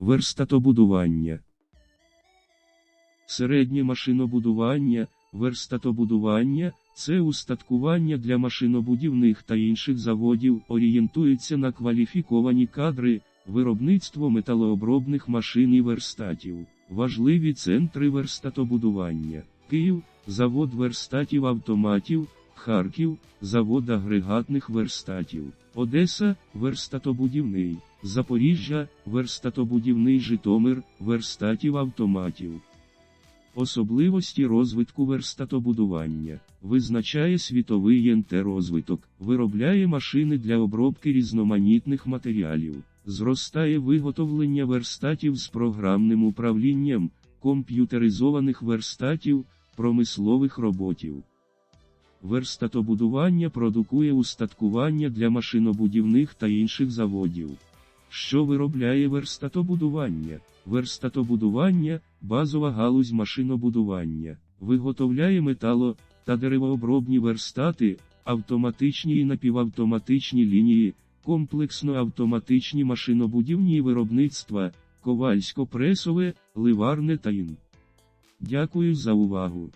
Верстатобудування. Середнє машинобудування, верстатобудування це устаткування для машинобудівних та інших заводів, орієнтується на кваліфіковані кадри, виробництво металообробних машин і верстатів. Важливі центри верстатобудування. Київ, завод верстатів автоматів, Харків, завод агрегатних верстатів. Одеса, верстатобудівний. Запоріжжя, верстатобудівний Житомир, верстатів автоматів. Особливості розвитку верстатобудування. Визначає світовий ЄНТ розвиток, виробляє машини для обробки різноманітних матеріалів, зростає виготовлення верстатів з програмним управлінням, комп'ютеризованих верстатів, промислових роботів. Верстатобудування продукує устаткування для машинобудівних та інших заводів. Що виробляє верстатобудування? Верстатобудування базова галузь машинобудування, виготовляє метало та деревообробні верстати, автоматичні і напівавтоматичні лінії, комплексно-автоматичні машинобудівні виробництва, ковальсько-пресове, ливарне та ін. Дякую за увагу.